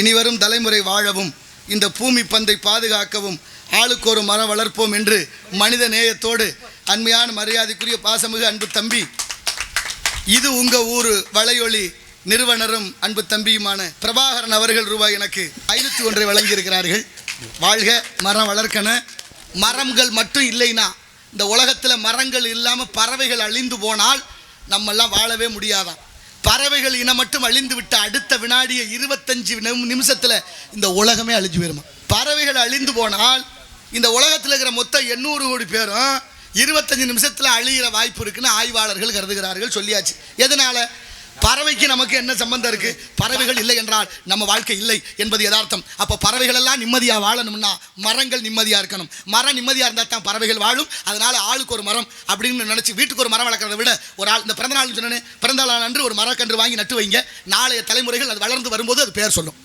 இனிவரும் தலைமுறை வாழவும் இந்த பூமி பந்தை பாதுகாக்கவும் ஆளுக்கு ஒரு மரம் வளர்ப்போம் என்று மனித நேயத்தோடு அண்மையான மரியாதைக்குரிய பாசமிகு அன்பு தம்பி இது உங்கள் ஊர் வளையொலி நிறுவனரும் அன்பு தம்பியுமான பிரபாகரன் அவர்கள் ரூபாய் எனக்கு ஐநூற்றி ஒன்றை வழங்கியிருக்கிறார்கள். வாழ்க மரம் வளர்க்கணும் மரங்கள் மட்டும் இல்லைன்னா இந்த உலகத்தில் மரங்கள் இல்லாமல் பறவைகள் அழிந்து போனால் நம்மெல்லாம் வாழவே முடியாதாம். பறவைகள் இனம் மட்டும் அழிந்து விட்ட அடுத்த வினாடியை இருபத்தஞ்சு நிமிஷத்தில் இந்த உலகமே அழிஞ்சு போயிருமா? பறவைகள் அழிந்து போனால் இந்த உலகத்தில் இருக்கிற மொத்தம் எண்ணூறு கோடி பேரும் இருபத்தஞ்சு நிமிஷத்தில் அழிகிற வாய்ப்பு இருக்குன்னு ஆய்வாளர்கள் கருதுகிறார்கள் சொல்லியாச்சு. எதனால்? பறவைக்கு நமக்கு என்ன சம்பந்தம் இருக்கு? பறவைகள் இல்லை என்றால் நம்ம வாழ்க்கை இல்லை என்பது யதார்த்தம். அப்போ பறவைகள் எல்லாம் நிம்மதியாக வாழணும்னா மரங்கள் நிம்மதியாக இருக்கணும். மரம் நிம்மதியாக இருந்தால் தான் பறவைகள் வாழும். அதனால ஆளுக்கு ஒரு மரம் அப்படின்னு நினச்சி வீட்டுக்கு ஒரு மரம் வளர்க்குறத விட ஒரு ஆள் இந்த பிறந்த நாள் சொன்னேன் பிறந்த நாள் அன்று ஒரு மரக்கன்று வாங்கி நட்டு வைங்க. நாளைய தலைமுறைகள் அது வளர்ந்து வரும்போது அது பேர் சொல்லும்.